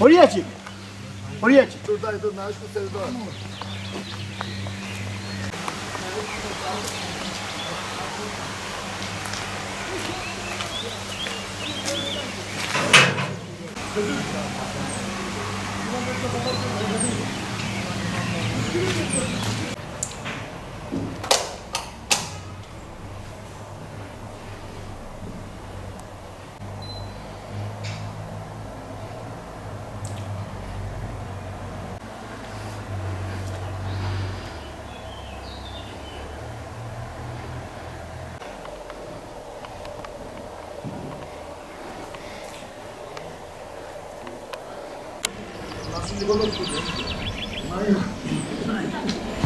Oriente! Oriente! Tu tá.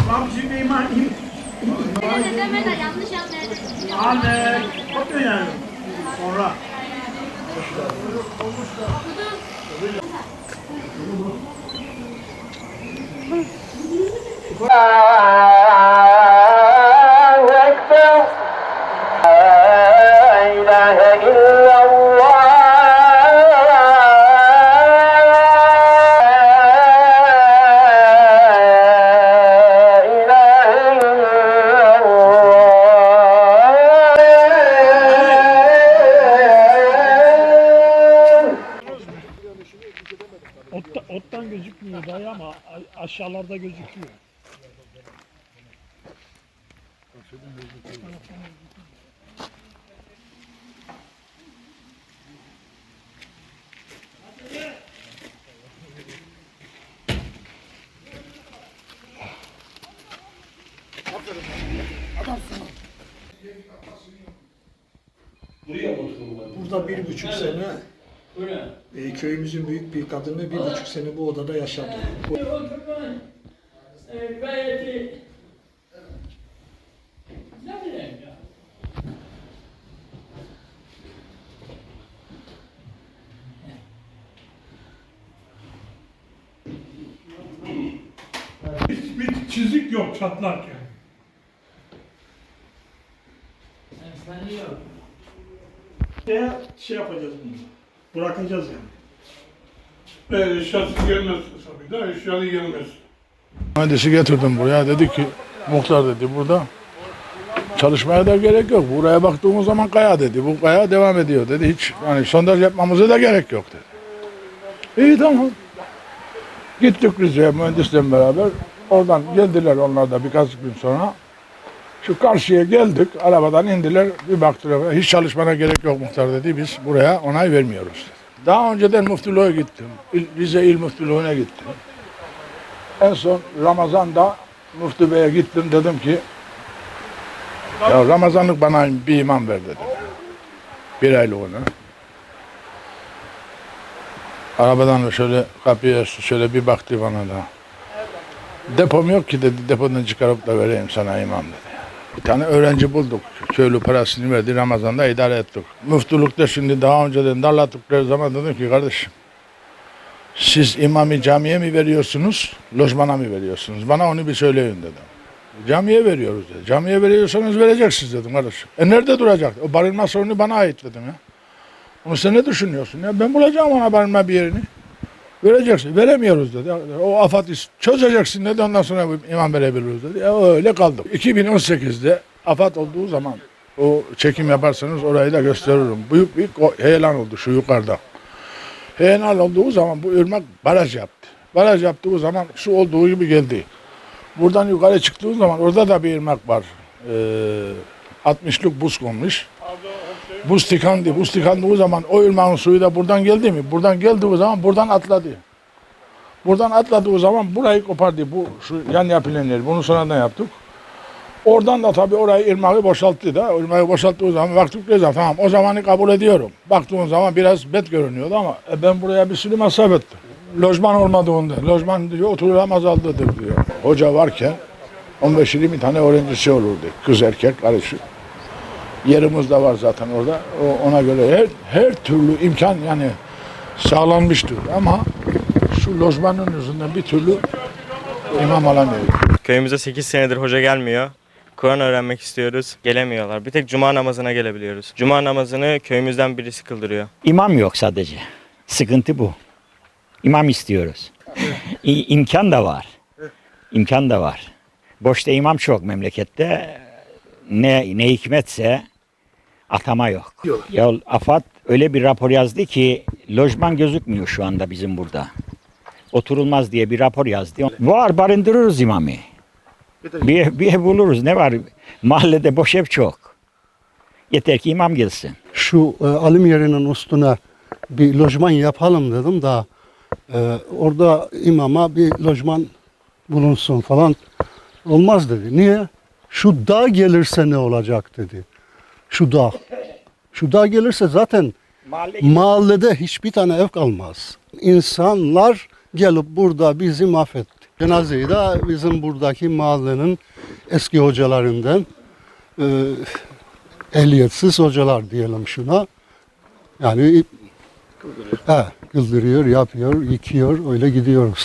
Babacığım imanım. Böyle deme de yanlış anlayacak. Anne, çok aşağılarda gözüküyor. Burada bir buçuk sene e, köyümüzün büyük bir kadını bir buçuk sene bu odada yaşadı. Bu- Bir, bir çizik yok çatlarken. Şeye şey yapacağız bunu. Bırakacağız yani. Eşyası gelmez tabii de eşyalı gelmez. Mühendisi getirdim buraya dedi ki muhtar dedi burada çalışmaya da gerek yok. Buraya baktığımız zaman kaya dedi. Bu kaya devam ediyor dedi. Hiç hani sondaj yapmamıza da gerek yok dedi. İyi tamam. Gittik Rize'ye mühendisle beraber. Oradan geldiler onlar da birkaç gün sonra. Şu karşıya geldik. Arabadan indiler. Bir baktılar. Hiç çalışmana gerek yok muhtar dedi. Biz buraya onay vermiyoruz dedi. Daha önceden muftuluğa gittim. Rize İl Muftuluğu'na gittim. En son Ramazan'da Müftü Bey'e gittim dedim ki ya Ramazanlık bana bir imam ver dedim. Bir aylığına. Arabadan da şöyle kapıya açtı, şöyle bir baktı bana da. Depom yok ki dedi, depodan çıkarıp da vereyim sana imam dedi. Bir tane öğrenci bulduk. Köylü parasını verdi, Ramazan'da idare ettik. Müftülükte şimdi daha önceden darlattıkları zaman dedim ki kardeşim siz imamı camiye mi veriyorsunuz, lojmana mı veriyorsunuz? Bana onu bir söyleyin dedim. Camiye veriyoruz dedi. Camiye veriyorsanız vereceksiniz dedim kardeşim. E nerede duracak? O barınma sorunu bana ait dedim ya. Onu sen ne düşünüyorsun ya? Ben bulacağım ona barınma bir yerini. Vereceksin. Veremiyoruz dedi. O afat çözeceksin dedi. Ondan sonra imam verebiliriz dedi. Ya öyle kaldık. 2018'de afat olduğu zaman o çekim yaparsanız orayı da gösteririm. Büyük bir heyelan oldu şu yukarıda. Heyelan olduğu zaman bu ırmak baraj yaptı. Baraj yaptığı zaman su olduğu gibi geldi. Buradan yukarı çıktığı zaman orada da bir ırmak var. Ee, 60'lık buz konmuş. Buz tıkandı. Buz tıkandığı zaman o ırmağın suyu da buradan geldi mi? Buradan geldiği zaman buradan atladı. Buradan atladığı zaman burayı kopardı. Bu şu yan yapılan yer. Bunu sonradan yaptık. Oradan da tabii orayı ırmağı boşalttı da. Irmağı boşalttığı zaman baktık zaman tamam o zamanı kabul ediyorum. Baktığım zaman biraz bet görünüyordu ama e, ben buraya bir sürü masraf ettim. Lojman olmadığında. Lojman diyor oturulan azaldıdır diyor. Hoca varken 15-20 tane öğrencisi olurdu. Kız erkek karışık. Yerimiz de var zaten orada. O, ona göre her, her türlü imkan yani sağlanmıştır. Ama şu lojmanın yüzünden bir türlü imam alamıyoruz. Köyümüze 8 senedir hoca gelmiyor. Kur'an öğrenmek istiyoruz. Gelemiyorlar. Bir tek cuma namazına gelebiliyoruz. Cuma namazını köyümüzden birisi kıldırıyor. İmam yok sadece. Sıkıntı bu. İmam istiyoruz. İ- imkan da var. İmkan da var. Boşta imam çok memlekette. Ne ne hikmetse atama yok. Ya AFAD öyle bir rapor yazdı ki lojman gözükmüyor şu anda bizim burada. Oturulmaz diye bir rapor yazdı. Var barındırırız imamı. Bir, bir ev buluruz. Ne var? Mahallede boş ev çok. Yeter ki imam gelsin. şu e, alim yerinin üstüne bir lojman yapalım dedim da e, orada imama bir lojman bulunsun falan olmaz dedi. Niye? Şu dağ gelirse ne olacak dedi. Şu dağ. Şu dağ gelirse zaten Mahalle mahallede hiçbir tane ev kalmaz. İnsanlar gelip burada bizi mahvetti. Cenazeyi de bizim buradaki mahallenin eski hocalarından e, ehliyetsiz hocalar diyelim şuna. Yani he, kıldırıyor, yapıyor, yıkıyor, öyle gidiyoruz.